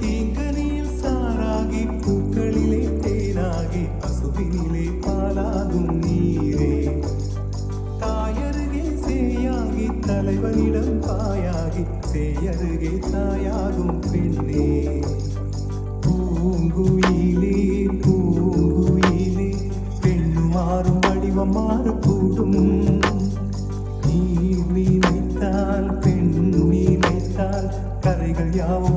தீங்கனியில் சாராகி பூக்களிலே தேனாகி பசுவினிலே பாலாகும் நீரே. தாயருகே சேயாகி தலைவனிடம் பாயாகி சேயருகே தாய yeah.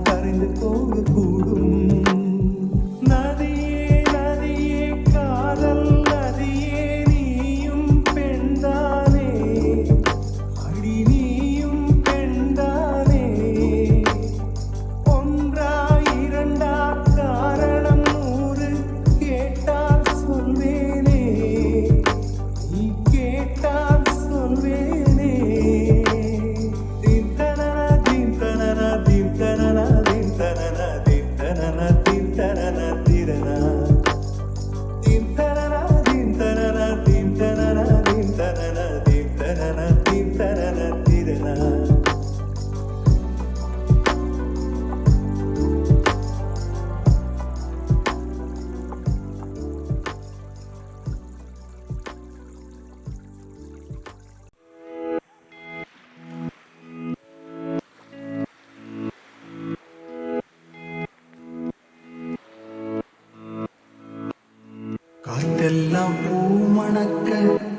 பூ மணக்க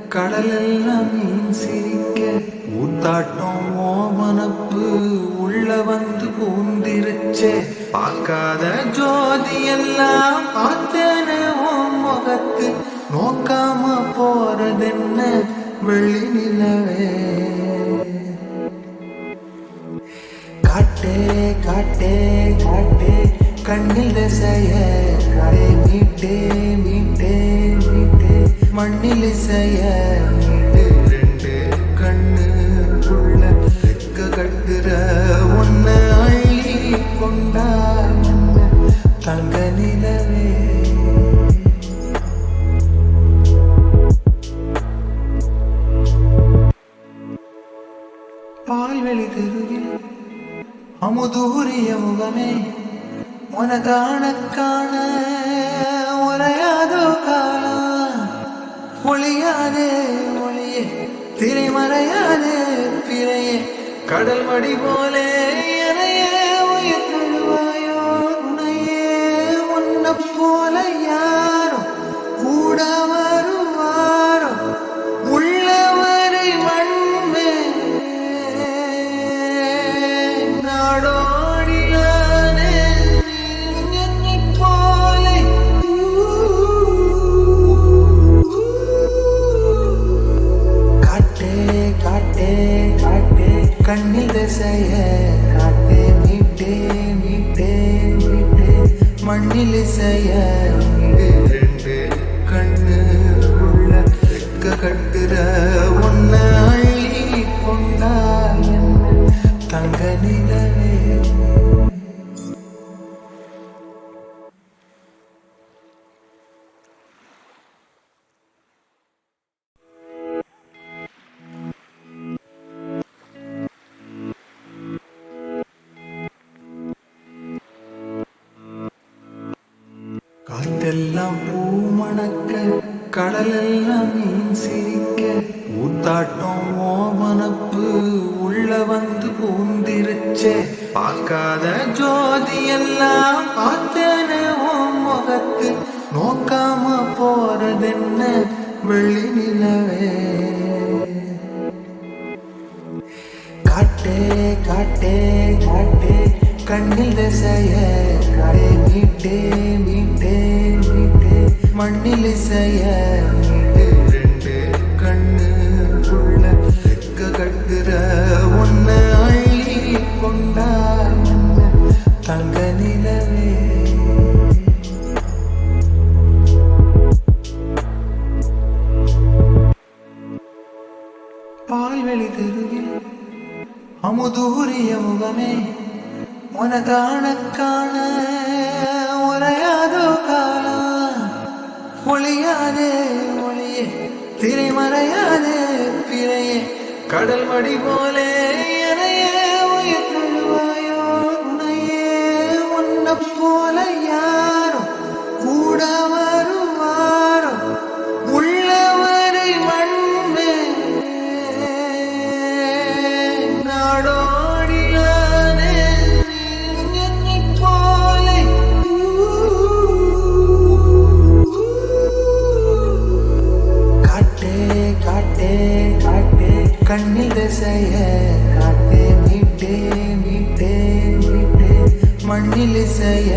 கடலெல்லாம் மீன் சிரிக்க. ஊத்தாட்டம் ஓமனப்பு உள்ள வந்து பூந்திருச்சே. பார்க்காத ஜோதி எல்லாம் பார்த்தேனே ஓம் முகத்து. நோக்காம போறதென்ன வெள்ளி நிலவே. காட்டே காட்டே காட்டே கண்ணில் திசைய கரை மீட்டே மீட்டே. மண்ணில் இசைய மீட்டு ரெண்டு கண்ணு உள்ள தெக்க கட்டுற ஒன்ன அள்ளி கொண்டா தங்க நிலவே. பால்வெளி தெருவில் அமுதூரிய முகமே உன காண உரையாதோ காலம் ஒளியானே ஒளியே திரைமறையானே பிறையே. கடல் மடி போலே கண்ணில் திசைய காட்டே மீட்டே மீட்டே மீட்டே. மண்ணில் இசைய நோக்காம போறதென்ன வெள்ளி நிலவே காட்டே காட்டே காட்டே கண்ணில் திசைய கரை மீட்டே மீட்டே மீட்டே மண்ணில் இசைய வெளி தெருவில் அமுதூரிய முகமே உன காண காண உரையாதோ காலம் ஒளியாதே ஒளியே திரைமறையாதே பிறையே கடல் மடி போலே கண்ணில் திசைய மீட்டே மீட்டே மீட்டே மண்ணில் செய்ய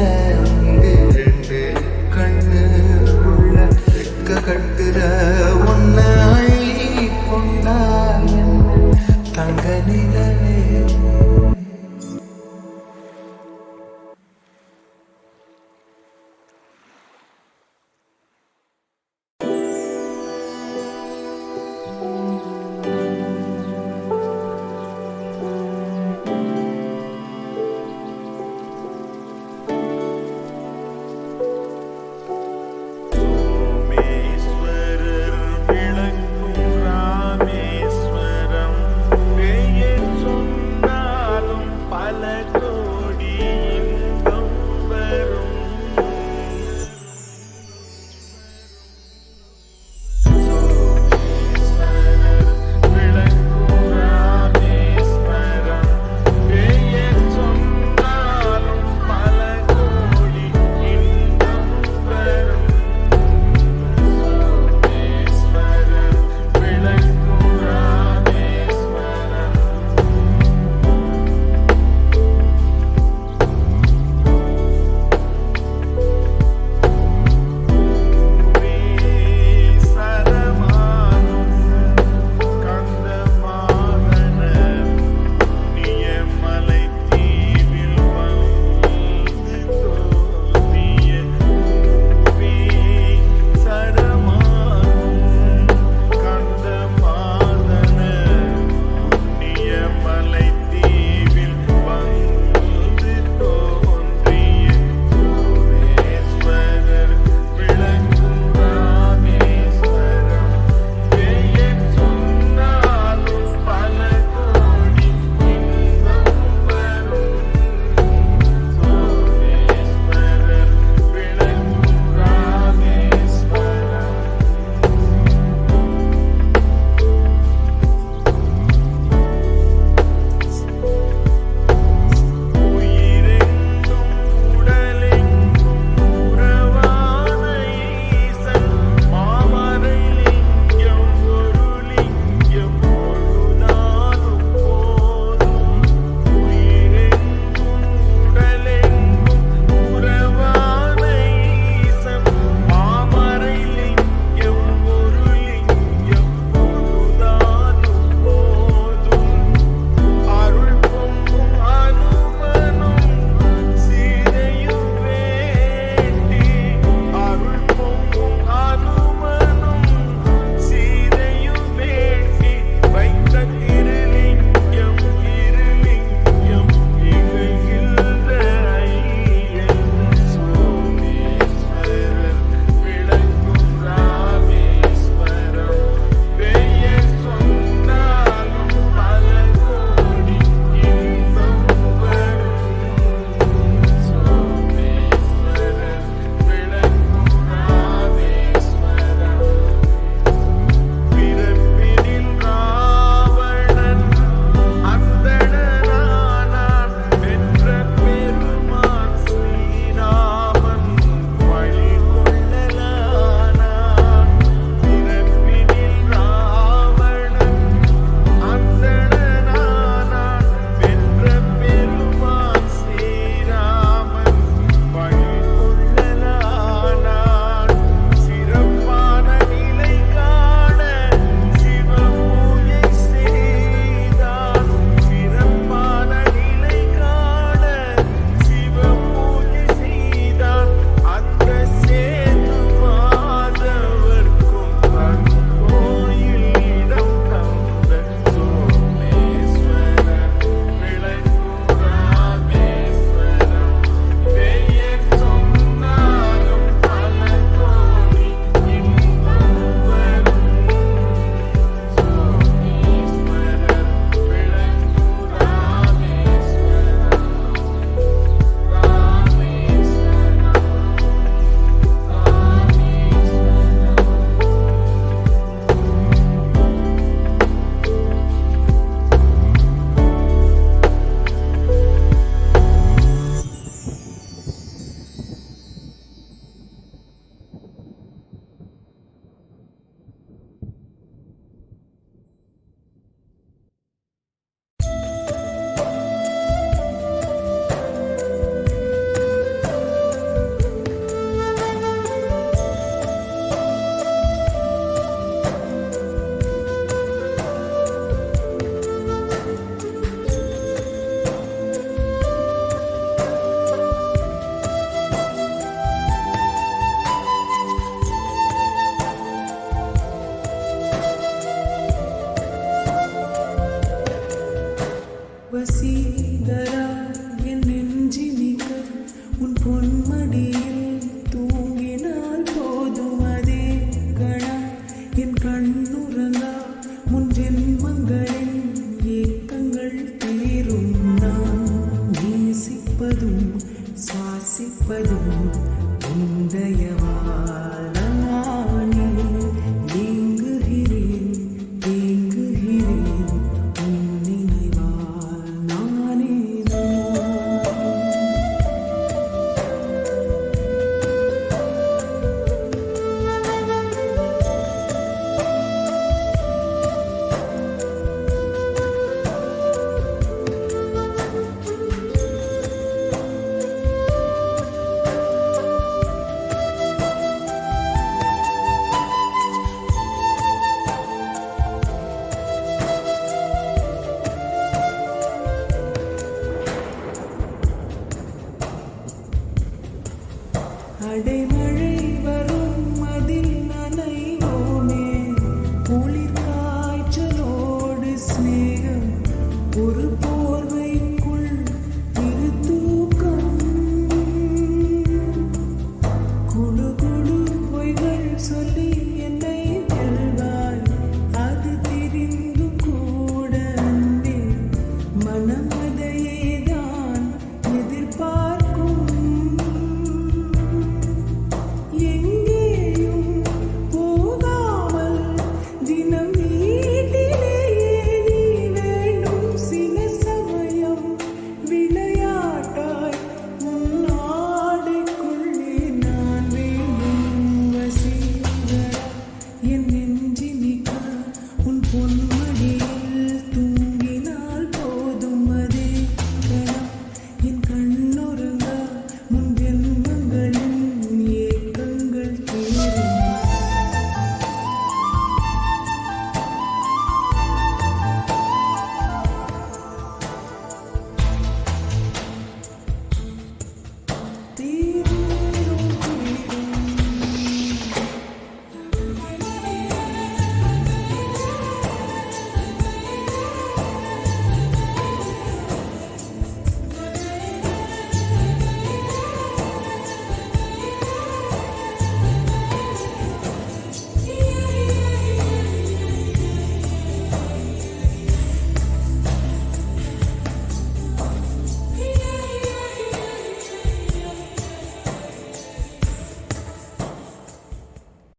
மனம் அதையே